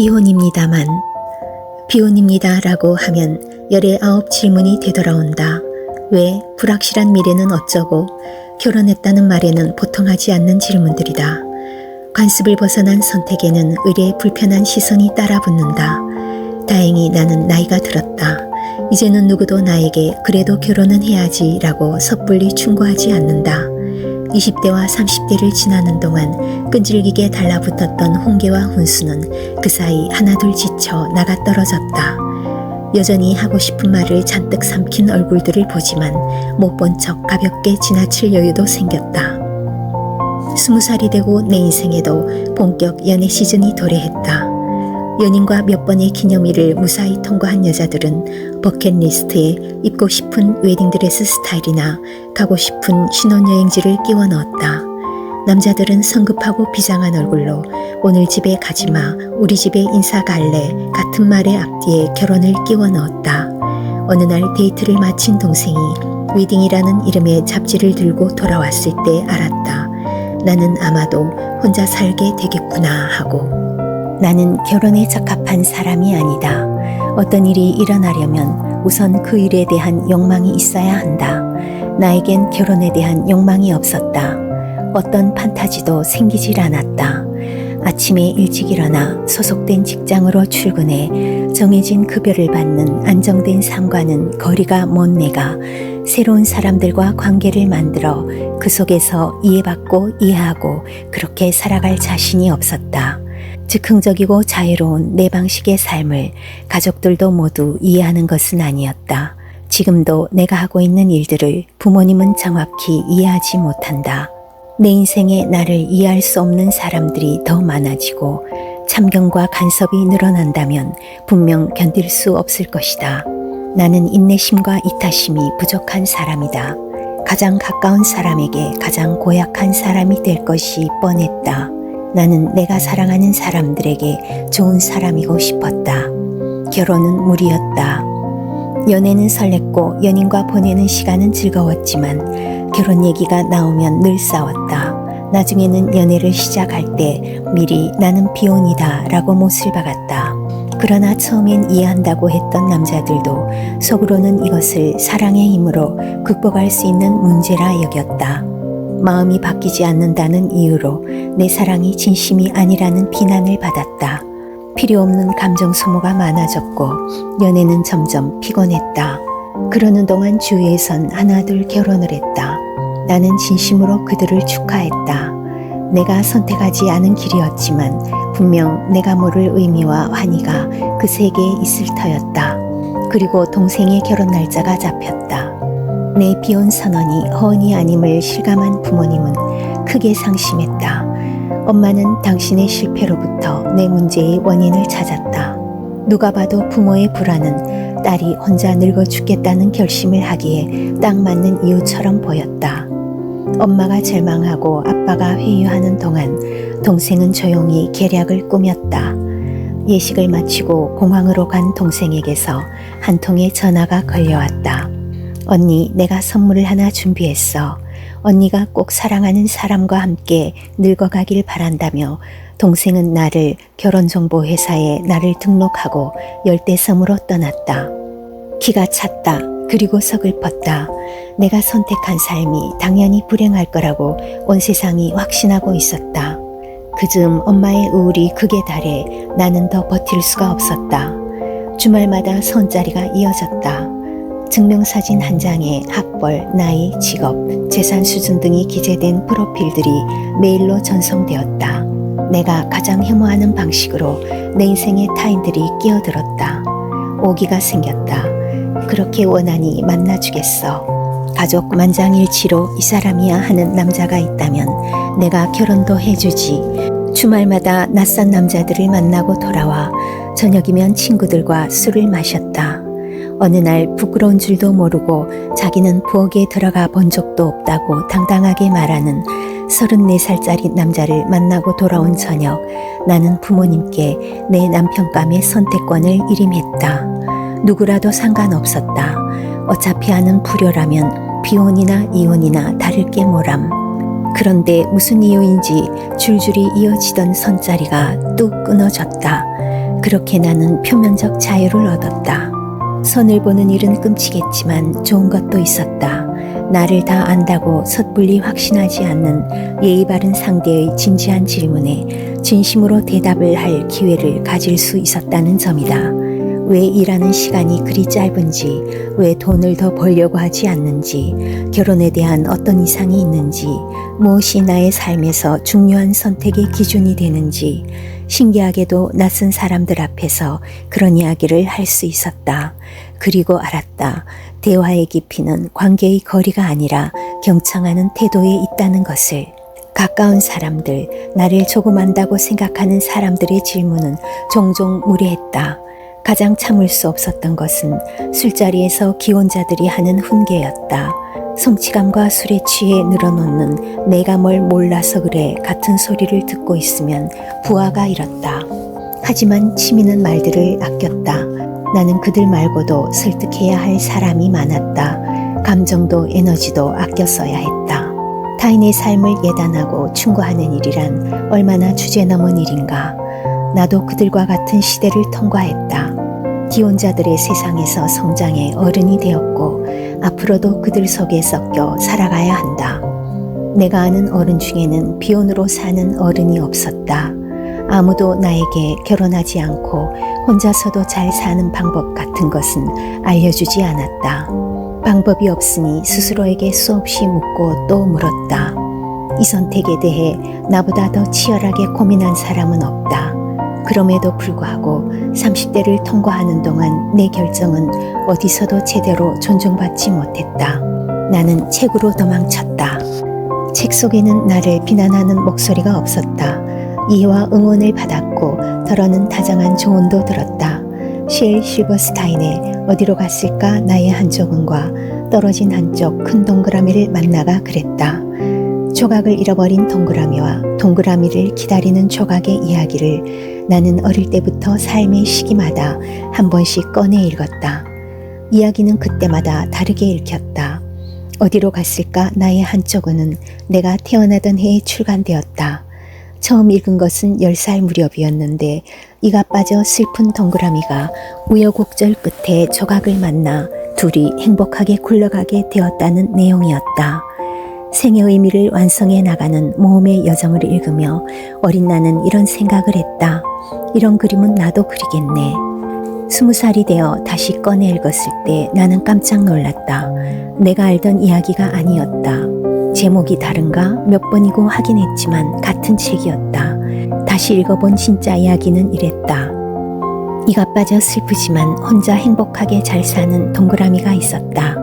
비혼입니다만 비혼입니다라고 하면 열의 아홉 질문이 되돌아온다. 왜 불확실한 미래는 어쩌고 결혼했다는 말에는 보통 하지 않는 질문들이다. 관습을 벗어난 선택에는 의례 불편한 시선이 따라붙는다. 다행히 나는 나이가 들었다. 이제는 누구도 나에게 그래도 결혼은 해야지 라고 섣불리 충고하지 않는다. 20대와 30대를 지나는 동안 끈질기게 달라붙었던 홍계와 훈수는 그 사이 하나둘 지쳐 나가 떨어졌다. 여전히 하고 싶은 말을 잔뜩 삼킨 얼굴들을 보지만 못 본 척 가볍게 지나칠 여유도 생겼다. 스무 살이 되고 내 인생에도 본격 연애 시즌이 도래했다. 연인과 몇 번의 기념일을 무사히 통과한 여자들은 버킷리스트에 입고 싶은 웨딩드레스 스타일이나 가고 싶은 신혼여행지를 끼워 넣었다. 남자들은 성급하고 비장한 얼굴로 오늘 집에 가지마, 우리 집에 인사 갈래 같은 말의 앞뒤에 결혼을 끼워 넣었다. 어느 날 데이트를 마친 동생이 웨딩이라는 이름의 잡지를 들고 돌아왔을 때 알았다. 나는 아마도 혼자 살게 되겠구나 하고. 나는 결혼에 적합한 사람이 아니다. 어떤 일이 일어나려면 우선 그 일에 대한 욕망이 있어야 한다. 나에겐 결혼에 대한 욕망이 없었다. 어떤 판타지도 생기질 않았다. 아침에 일찍 일어나 소속된 직장으로 출근해 정해진 급여를 받는 안정된 삶과는 거리가 먼 내가 새로운 사람들과 관계를 만들어 그 속에서 이해받고 이해하고 그렇게 살아갈 자신이 없었다. 즉흥적이고 자유로운 내 방식의 삶을 가족들도 모두 이해하는 것은 아니었다. 지금도 내가 하고 있는 일들을 부모님은 정확히 이해하지 못한다. 내 인생에 나를 이해할 수 없는 사람들이 더 많아지고 참견과 간섭이 늘어난다면 분명 견딜 수 없을 것이다. 나는 인내심과 이타심이 부족한 사람이다. 가장 가까운 사람에게 가장 고약한 사람이 될 것이 뻔했다. 나는 내가 사랑하는 사람들에게 좋은 사람이고 싶었다. 결혼은 무리였다. 연애는 설렜고 연인과 보내는 시간은 즐거웠지만 결혼 얘기가 나오면 늘 싸웠다. 나중에는 연애를 시작할 때 미리 나는 비혼이다 라고 못을 박았다. 그러나 처음엔 이해한다고 했던 남자들도 속으로는 이것을 사랑의 힘으로 극복할 수 있는 문제라 여겼다. 마음이 바뀌지 않는다는 이유로 내 사랑이 진심이 아니라는 비난을 받았다. 필요 없는 감정 소모가 많아졌고 연애는 점점 피곤했다. 그러는 동안 주위에선 하나둘 결혼을 했다. 나는 진심으로 그들을 축하했다. 내가 선택하지 않은 길이었지만 분명 내가 모를 의미와 환희가 그 세계에 있을 터였다. 그리고 동생의 결혼 날짜가 잡혔다. 내 비혼 선언이 허언이 아님을 실감한 부모님은 크게 상심했다. 엄마는 당신의 실패로부터 내 문제의 원인을 찾았다. 누가 봐도 부모의 불안은 딸이 혼자 늙어 죽겠다는 결심을 하기에 딱 맞는 이유처럼 보였다. 엄마가 절망하고 아빠가 회유하는 동안 동생은 조용히 계략을 꾸몄다. 예식을 마치고 공항으로 간 동생에게서 한 통의 전화가 걸려왔다. 언니, 내가 선물을 하나 준비했어. 언니가 꼭 사랑하는 사람과 함께 늙어가길 바란다며 동생은 나를 결혼정보회사에 나를 등록하고 열대섬으로 떠났다. 기가 찼다. 그리고 서글펐다. 내가 선택한 삶이 당연히 불행할 거라고 온 세상이 확신하고 있었다. 그즈음 엄마의 우울이 극에 달해 나는 더 버틸 수가 없었다. 주말마다 손자리가 이어졌다. 증명사진 한 장에 학벌, 나이, 직업, 재산 수준 등이 기재된 프로필들이 메일로 전송되었다. 내가 가장 혐오하는 방식으로 내 인생의 타인들이 끼어들었다. 오기가 생겼다. 그렇게 원하니 만나주겠어. 가족 만장일치로 이 사람이야 하는 남자가 있다면 내가 결혼도 해주지. 주말마다 낯선 남자들을 만나고 돌아와 저녁이면 친구들과 술을 마셨다. 어느 날 부끄러운 줄도 모르고 자기는 부엌에 들어가 본 적도 없다고 당당하게 말하는 34살짜리 남자를 만나고 돌아온 저녁 나는 부모님께 내 남편감의 선택권을 일임했다. 누구라도 상관없었다. 어차피 하는 불효라면 비혼이나 이혼이나 다를 게 뭐람. 그런데 무슨 이유인지 줄줄이 이어지던 선자리가 뚝 끊어졌다. 그렇게 나는 표면적 자유를 얻었다. 선을 보는 일은 끔찍했지만 좋은 것도 있었다. 나를 다 안다고 섣불리 확신하지 않는 예의 바른 상대의 진지한 질문에 진심으로 대답을 할 기회를 가질 수 있었다는 점이다. 왜 일하는 시간이 그리 짧은지, 왜 돈을 더 벌려고 하지 않는지, 결혼에 대한 어떤 이상이 있는지, 무엇이 나의 삶에서 중요한 선택의 기준이 되는지, 신기하게도 낯선 사람들 앞에서 그런 이야기를 할 수 있었다. 그리고 알았다. 대화의 깊이는 관계의 거리가 아니라 경청하는 태도에 있다는 것을. 가까운 사람들, 나를 조금 안다고 생각하는 사람들의 질문은 종종 무례했다. 가장 참을 수 없었던 것은 술자리에서 기혼자들이 하는 훈계였다. 성취감과 술에 취해 늘어놓는 내가 뭘 몰라서 그래 같은 소리를 듣고 있으면 부하가 일었다. 하지만 치미는 말들을 아꼈다. 나는 그들 말고도 설득해야 할 사람이 많았다. 감정도 에너지도 아껴 써야 했다. 타인의 삶을 예단하고 충고하는 일이란 얼마나 주제넘은 일인가. 나도 그들과 같은 시대를 통과했다. 기혼자들의 세상에서 성장해 어른이 되었고 앞으로도 그들 속에 섞여 살아가야 한다. 내가 아는 어른 중에는 비혼으로 사는 어른이 없었다. 아무도 나에게 결혼하지 않고 혼자서도 잘 사는 방법 같은 것은 알려주지 않았다. 방법이 없으니 스스로에게 수없이 묻고 또 물었다. 이 선택에 대해 나보다 더 치열하게 고민한 사람은 없다. 그럼에도 불구하고 30대를 통과하는 동안 내 결정은 어디서도 제대로 존중받지 못했다. 나는 책으로 도망쳤다. 책 속에는 나를 비난하는 목소리가 없었다. 이해와 응원을 받았고 더러는 다정한 조언도 들었다. 실 실버스타인의 어디로 갔을까 나의 한쪽은과 떨어진 한쪽 큰 동그라미를 만나가 그랬다. 조각을 잃어버린 동그라미와 동그라미를 기다리는 조각의 이야기를 나는 어릴 때부터 삶의 시기마다 한 번씩 꺼내 읽었다. 이야기는 그때마다 다르게 읽혔다. 어디로 갔을까 나의 한쪽은 내가 태어나던 해에 출간되었다. 처음 읽은 것은 10살 무렵이었는데 이가 빠져 슬픈 동그라미가 우여곡절 끝에 조각을 만나 둘이 행복하게 굴러가게 되었다는 내용이었다. 생의 의미를 완성해 나가는 모험의 여정을 읽으며 어린 나는 이런 생각을 했다. 이런 그림은 나도 그리겠네. 스무 살이 되어 다시 꺼내 읽었을 때 나는 깜짝 놀랐다. 내가 알던 이야기가 아니었다. 제목이 다른가 몇 번이고 하긴 했지만 같은 책이었다. 다시 읽어본 진짜 이야기는 이랬다. 이가 빠져 슬프지만 혼자 행복하게 잘 사는 동그라미가 있었다.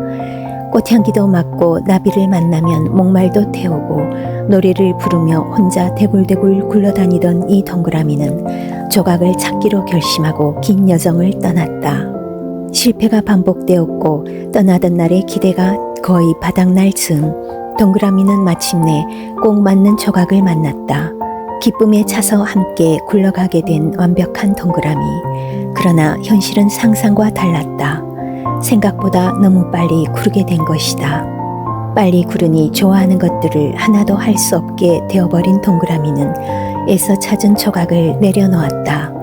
꽃향기도 맡고 나비를 만나면 목말도 태우고 노래를 부르며 혼자 대굴대굴 굴러다니던 이 동그라미는 조각을 찾기로 결심하고 긴 여정을 떠났다. 실패가 반복되었고 떠나던 날의 기대가 거의 바닥날 즈음 동그라미는 마침내 꼭 맞는 조각을 만났다. 기쁨에 차서 함께 굴러가게 된 완벽한 동그라미. 그러나 현실은 상상과 달랐다. 생각보다 너무 빨리 구르게 된 것이다. 빨리 구르니 좋아하는 것들을 하나도 할 수 없게 되어버린 동그라미는 애써 찾은 조각을 내려놓았다.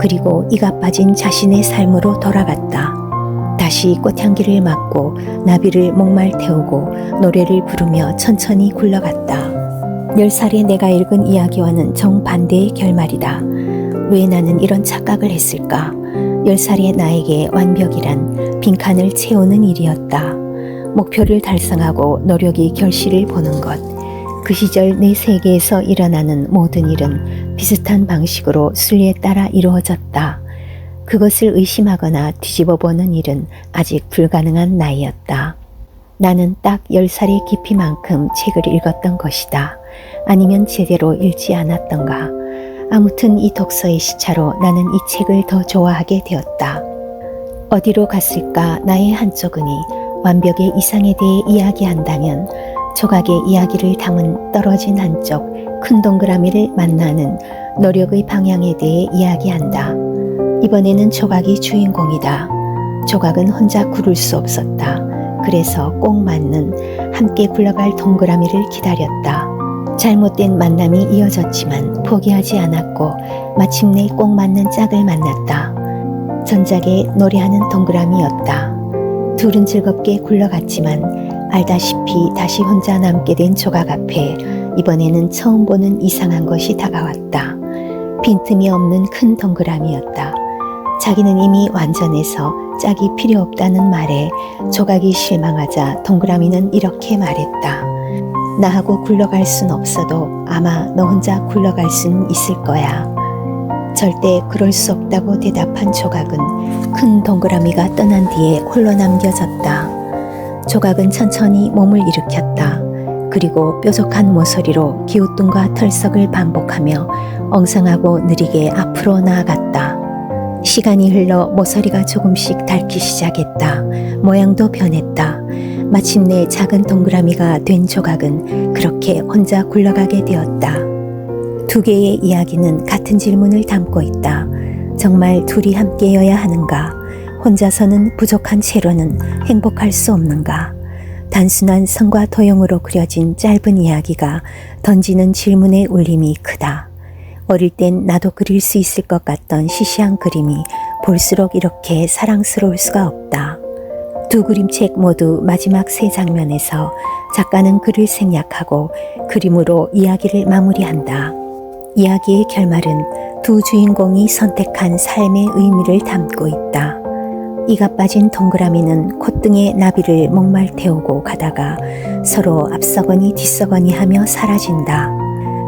그리고 이가 빠진 자신의 삶으로 돌아갔다. 다시 꽃향기를 맡고 나비를 목말 태우고 노래를 부르며 천천히 굴러갔다. 열 살에 내가 읽은 이야기와는 정반대의 결말이다. 왜 나는 이런 착각을 했을까? 열 살의 나에게 완벽이란 빈칸을 채우는 일이었다. 목표를 달성하고 노력이 결실을 보는 것. 그 시절 내 세계에서 일어나는 모든 일은 비슷한 방식으로 순리에 따라 이루어졌다. 그것을 의심하거나 뒤집어 보는 일은 아직 불가능한 나이였다. 나는 딱 10살의 깊이만큼 책을 읽었던 것이다. 아니면 제대로 읽지 않았던가. 아무튼 이 독서의 시차로 나는 이 책을 더 좋아하게 되었다. 어디로 갔을까 나의 한쪽은이 완벽의 이상에 대해 이야기한다면 조각의 이야기를 담은 떨어진 한쪽 큰 동그라미를 만나는 노력의 방향에 대해 이야기한다. 이번에는 조각이 주인공이다. 조각은 혼자 구를 수 없었다. 그래서 꼭 맞는 함께 굴러갈 동그라미를 기다렸다. 잘못된 만남이 이어졌지만 포기하지 않았고 마침내 꼭 맞는 짝을 만났다. 전작에 노래하는 동그라미였다. 둘은 즐겁게 굴러갔지만 알다시피 다시 혼자 남게 된 조각 앞에 이번에는 처음 보는 이상한 것이 다가왔다. 빈틈이 없는 큰 동그라미였다. 자기는 이미 완전해서 짝이 필요 없다는 말에 조각이 실망하자 동그라미는 이렇게 말했다. 나하고 굴러갈 순 없어도 아마 너 혼자 굴러갈 순 있을 거야. 절대 그럴 수 없다고 대답한 조각은 큰 동그라미가 떠난 뒤에 홀로 남겨졌다. 조각은 천천히 몸을 일으켰다. 그리고 뾰족한 모서리로 기우뚱과 털썩을 반복하며 엉성하고 느리게 앞으로 나아갔다. 시간이 흘러 모서리가 조금씩 닳기 시작했다. 모양도 변했다. 마침내 작은 동그라미가 된 조각은 그렇게 혼자 굴러가게 되었다. 두 개의 이야기는 같은 질문을 담고 있다. 정말 둘이 함께여야 하는가? 혼자서는 부족한 채로는 행복할 수 없는가? 단순한 성과 도형으로 그려진 짧은 이야기가 던지는 질문의 울림이 크다. 어릴 땐 나도 그릴 수 있을 것 같던 시시한 그림이 볼수록 이렇게 사랑스러울 수가 없다. 두 그림책 모두 마지막 세 장면에서 작가는 글을 생략하고 그림으로 이야기를 마무리한다. 이야기의 결말은 두 주인공이 선택한 삶의 의미를 담고 있다. 이가 빠진 동그라미는 콧등에 나비를 목말 태우고 가다가 서로 앞서거니 뒤서거니 하며 사라진다.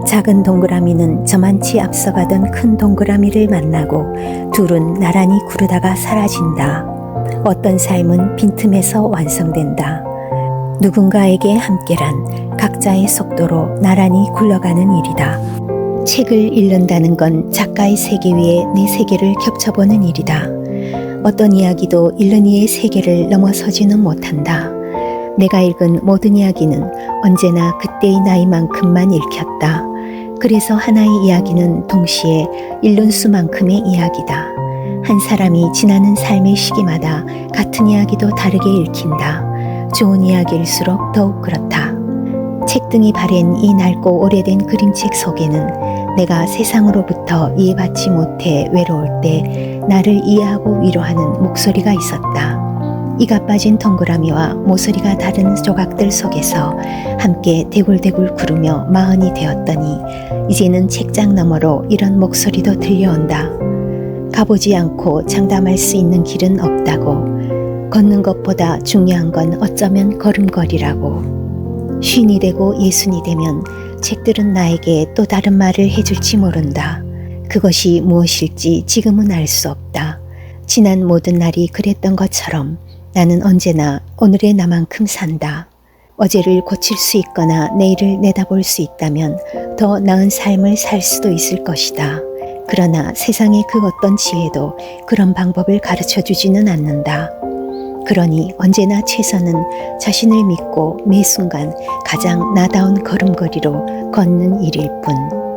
작은 동그라미는 저만치 앞서가던 큰 동그라미를 만나고 둘은 나란히 구르다가 사라진다. 어떤 삶은 빈틈에서 완성된다. 누군가에게 함께란 각자의 속도로 나란히 굴러가는 일이다. 책을 읽는다는 건 작가의 세계 위에 내 세계를 겹쳐보는 일이다. 어떤 이야기도 읽는 이의 세계를 넘어서지는 못한다. 내가 읽은 모든 이야기는 언제나 그때의 나이만큼만 읽혔다. 그래서 하나의 이야기는 동시에 읽는 수만큼의 이야기다. 한 사람이 지나는 삶의 시기마다 같은 이야기도 다르게 읽힌다. 좋은 이야기일수록 더욱 그렇다. 책등이 바랜 이 낡고 오래된 그림책 속에는 내가 세상으로부터 이해받지 못해 외로울 때 나를 이해하고 위로하는 목소리가 있었다. 이가 빠진 동그라미와 모서리가 다른 조각들 속에서 함께 대굴대굴 구르며 마흔이 되었더니 이제는 책장 너머로 이런 목소리도 들려온다. 가보지 않고 장담할 수 있는 길은 없다고. 걷는 것보다 중요한 건 어쩌면 걸음걸이라고. 쉰이 되고 예순이 되면 책들은 나에게 또 다른 말을 해줄지 모른다. 그것이 무엇일지 지금은 알 수 없다. 지난 모든 날이 그랬던 것처럼 나는 언제나 오늘의 나만큼 산다. 어제를 고칠 수 있거나 내일을 내다볼 수 있다면 더 나은 삶을 살 수도 있을 것이다. 그러나 세상의 그 어떤 지혜도 그런 방법을 가르쳐 주지는 않는다. 그러니 언제나 최선은 자신을 믿고 매 순간 가장 나다운 걸음걸이로 걷는 일일 뿐.